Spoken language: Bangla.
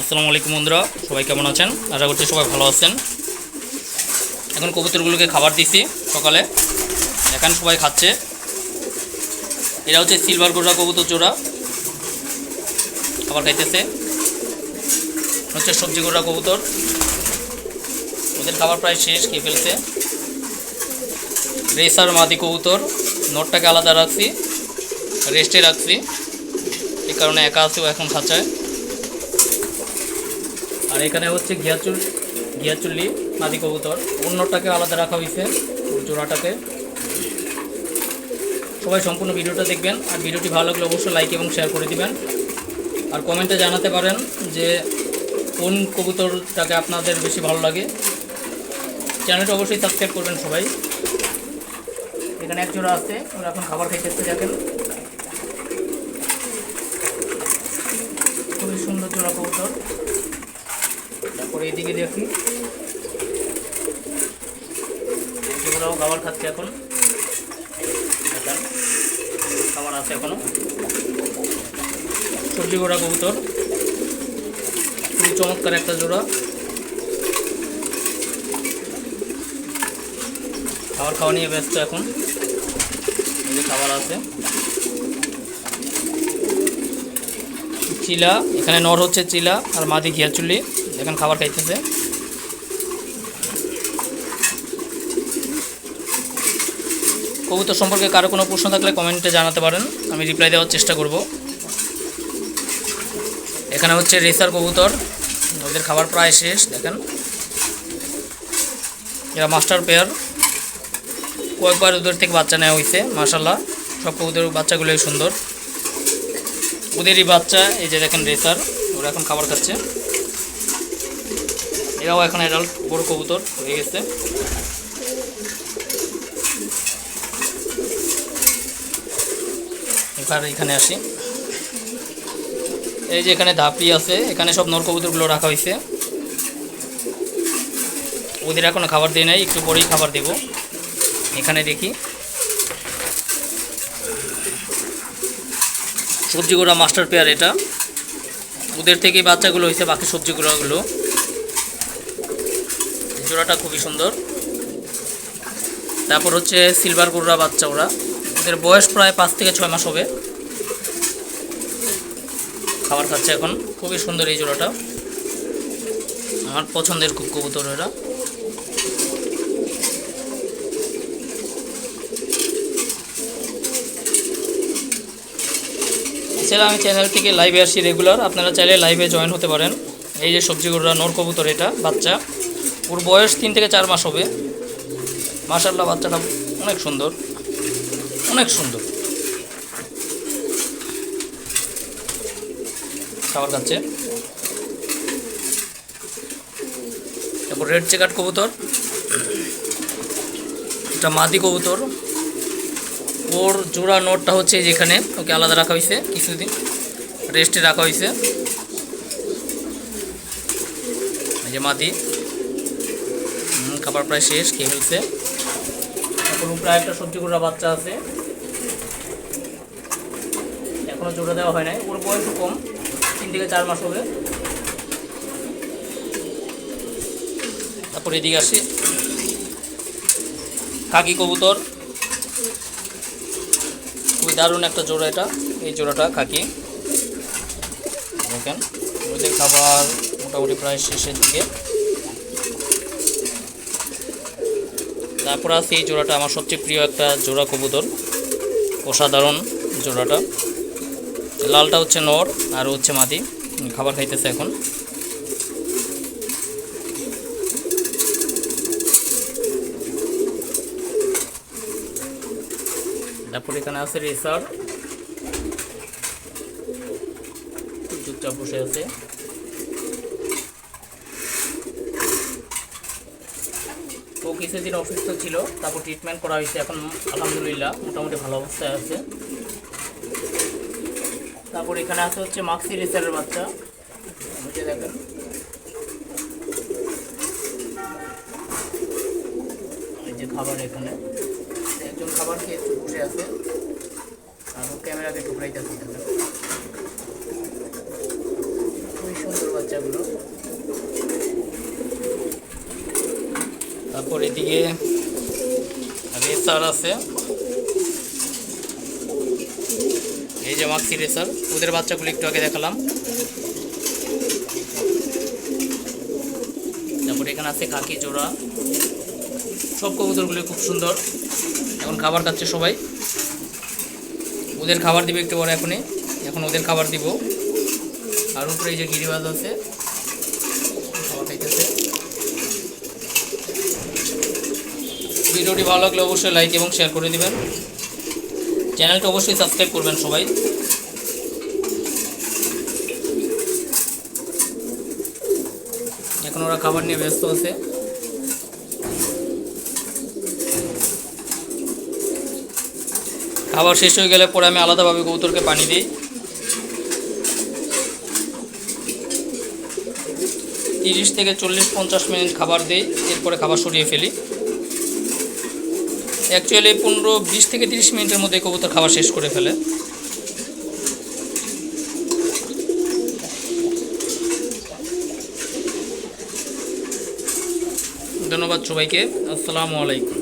আসসালামু আলাইকুম বন্ধুরা, সবাই কেমন আছেন? আশা করছি সবাই ভালো আছেন। এখন কবুতরগুলোকে খাবার দিছি সকালে। এখন সবাই খাচ্ছে। এরা হচ্ছে সিলভার গোড়া কবুতর জোড়া। খাবার খাইতেছে। হচ্ছে সবজি গোড়া কবুতর। ওদের খাবার প্রায় শেষ, খেয়ে ফেলছে। রেসার মাদি কবুতর। নোটটাকে আলাদা রাখছি। রেস্টে রাখছি। এই কারণে একা আছে, ও এখন খাঁচায়। আর এখানে হচ্ছে ঘিয়াচুল ঘিয়াচুল্লি মাদি কবুতর। অন্যটাকে আলাদা রাখা হয়েছে জোড়াটাকে সবাই সম্পূর্ণ ভিডিওটা দেখবেন, আর ভিডিওটি ভালো লাগলে অবশ্যই লাইক এবং শেয়ার করে দিবেন। আর কমেন্টে জানাতে পারেন যে কোন কবুতরটাকে আপনাদের বেশি ভালো লাগে। চ্যানেলটা অবশ্যই সাবস্ক্রাইব করবেন সবাই। এখানে এক জোড়া আছে, ওরা এখন খাবার খাইতেছে, দেখেন। খুবই সুন্দর জোড়া কবুতর। এইদিকে দেখি ওরাও খাবার খাচ্ছে এখন। খাবার আছে এখনও। সবজি গোড়া, কবুতর। খুবই চমৎকার একটা জোড়া। খাবার খাওয়া নিয়ে ব্যস্ত এখন। যে খাবার আছে। চিলা, এখানে নর হচ্ছে চিলা আর মাদি ঘিয়াচুল্লি এখানে খাবার খাইতেছে। কবুতর সম্পর্কে কারও কোনো প্রশ্ন থাকলে কমেন্টে জানাতে পারেন, আমি রিপ্লাই দেওয়ার চেষ্টা করব। এখানে হচ্ছে রেসার কবুতর, ওদের খাবার প্রায় শেষ, দেখেন। এরা মাস্টার পেয়ার। কয়েকবার ওদের থেকে বাচ্চা নেওয়া হয়েছে মাসাল্লাহ সব কবুতরের বাচ্চাগুলোই সুন্দর। ওদেরই বাচ্চা, এই যে দেখেন রেসার, ওরা এখন খাবার খাচ্ছে। এরাও এখন অ্যাডাল্ট বড় কবুতর হয়ে গেছে। এবার এখানে আসি। এই যে এখানে ধাপড়ি আছে, এখানে সব নর কবুতরগুলো রাখা হয়েছে। ওদের এখনও খাবার দিয়ে নাই, একটু পরেই খাবার দেব। এখানে দেখি। সবজিগুলো মাস্টার পেয়ার এটা। ওদের থেকে বাচ্চাগুলো হয়েছে, বাকি সবজিগুলোগুলো জোড়াটা খুবই সুন্দর। তারপর হচ্ছে সিলভার গুড়া বাচ্চা ওরা। ওদের বয়স প্রায় পাঁচ থেকে ছয় মাস হবে। খাবার খাচ্ছে এখন। খুবই সুন্দর এই জোড়াটা। আমার পছন্দের খুব কবুতর এরা। এছাড়া আমি চ্যানেল থেকে লাইভে আসি রেগুলার আপনারা চাইলে লাইভে জয়েন হতে পারেন। এই যে সবজিগুলোরা নর কবুতর এটা, বাচ্চা। ওর বয়স তিন থেকে চার মাস হবে। মাশাল্লাহ বাচ্চাটা অনেক সুন্দর। অনেক সুন্দর। খাবার খাচ্ছে। তারপর রেড চেকাট কবুতর। এটা মাদি কবুতর। ওর জোড়া নোটটা হচ্ছে যেখানে, ওকে আলাদা রাখা হয়েছে কিছুদিন। রেস্টে রাখা হয়েছে। এই যে মাদি। খাবার প্রায় শেষ, খেয়ে ফেলছে তারপর উপরে একটা সবজি গুঁড়া বাচ্চা আছে। এখনও জোড়া দেওয়া হয় নাই। ওর বয়স কম, তিন থেকে চার মাস হবে। তারপর এদিকে আসি। কাকি কবুতর। খুবই দারুণ একটা জোড়া এটা। এই জোড়াটা খাকি। দেখেন, ওদের খাবার মোটামুটি প্রায় শেষের দিকে। তারপর আছে এই জোড়াটা, আমার সবচেয়ে প্রিয় একটা জোড়া কবুতর। অসাধারণ জোড়াটা। লালটা হচ্ছে নর, আর হচ্ছে মাদি। খাবার খাইতেছে এখন। তারপর এখানে আছে রেসার। চুপচাপ বসে আছে। কিছুদিন অসুস্থ ছিল, তারপর ট্রিটমেন্ট করা হয়েছে, এখন আলহামদুলিল্লাহ মোটামুটি ভালো অবস্থায় আছে। তারপর এখানে আছে হচ্ছে মাক্সি রেসারের বাচ্চা। যে দেখেন এই যে খাবার এখানে। একজন খাবার খেয়ে বসে আছে। আর ও ক্যামেরাকে টুকরাইতেছে দেখেন খুবই সুন্দর বাচ্চাগুলো। এদিকে রেসার আছে। এই যে মাক্সি রেসার ওদের বাচ্চাগুলো একটু আগে দেখালাম। তারপরে এখানে আছে কাকি জোড়া। সব কবুতরগুলি খুব সুন্দর। এখন খাবার খাচ্ছে সবাই। ওদের খাবার দিবে একটু পরে এখনই। এখন ওদের খাবার দিব। আর উপরে এই যে গিরিবাজ আছে খাবার খাইতেছে ভিডিওটি ভালো লাগলে অবশ্যই লাইক এবং শেয়ার করে দিবেন। চ্যানেলটা অবশ্যই সাবস্ক্রাইব করবেন সবাই। এখন ওরা খাবার নিয়ে ব্যস্ত আছে। খাবার শেষ হয়ে গেলে পরে আমি আলাদাভাবে কবুতরকে পানি দিই। তিরিশ থেকে চল্লিশ পঞ্চাশ মিনিট খাবার দিই, এরপরে খাবার সরিয়ে ফেলি। অ্যাকচুয়ালি পনেরো, বিশ থেকে তিরিশ মিনিটের মধ্যে কবুতর খাওয়া শেষ করে ফেলে। ধন্যবাদ সবাইকে। আসসালামু আলাইকুম।